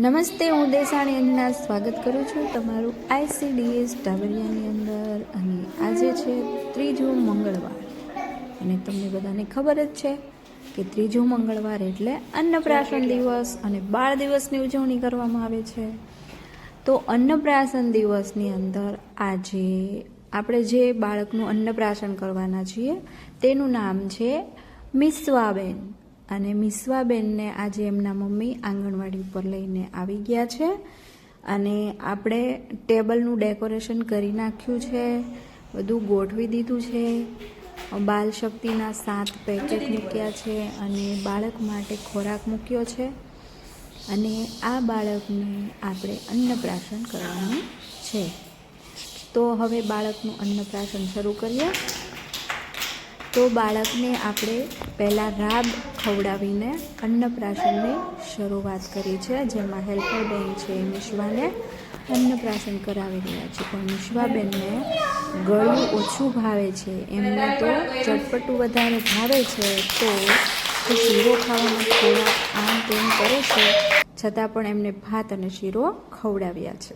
નમસ્તે, હું દેસાણી અંજના સ્વાગત કરું છું તમારું આઈસીડીએસ ટાવરિયાની અંદર. અને આજે છે ત્રીજું મંગળવાર. અને તમને બધાને ખબર જ છે કે ત્રીજું મંગળવાર એટલે અન્નપ્રાશન દિવસ અને બાળ દિવસની ઉજવણી કરવામાં આવે છે. તો અન્નપ્રાશન દિવસની અંદર આજે આપણે જે બાળકનું અન્નપ્રાશન કરવાના છીએ, તેનું નામ છે મિસ્વાબેન. અને મિસ્વાબેનને આજે એમના મમ્મી આંગણવાડી ઉપર લઈને આવી ગયા છે. અને આપણે ટેબલનું ડેકોરેશન કરી નાખ્યું છે, બધું ગોઠવી દીધું છે. બાલ શક્તિના સાત પેકેટ મૂક્યા છે અને બાળક માટે ખોરાક મૂક્યો છે. અને આ બાળકને આપણે અન્નપ્રાશન કરવાનું છે. તો હવે બાળકનું અન્નપ્રાશન શરૂ કરીએ. તો બાળકને આપણે પહેલાં રાબ ખવડાવીને અન્નપ્રાશનની શરૂઆત કરી છે, જેમાં હેલ્પર બેન છે મિશ્વાને અન્નપ્રાશન કરાવી રહ્યા છે. પણ મિશ્વાબેનને ગળું ઓછું ભાવે છે, એમને તો ચટપટું વધારે ભાવે છે, તો શીરો ખાવાનો થોડા આમ તેમ કરે છે, છતાં પણ એમને ભાત અને શીરો ખવડાવ્યા છે.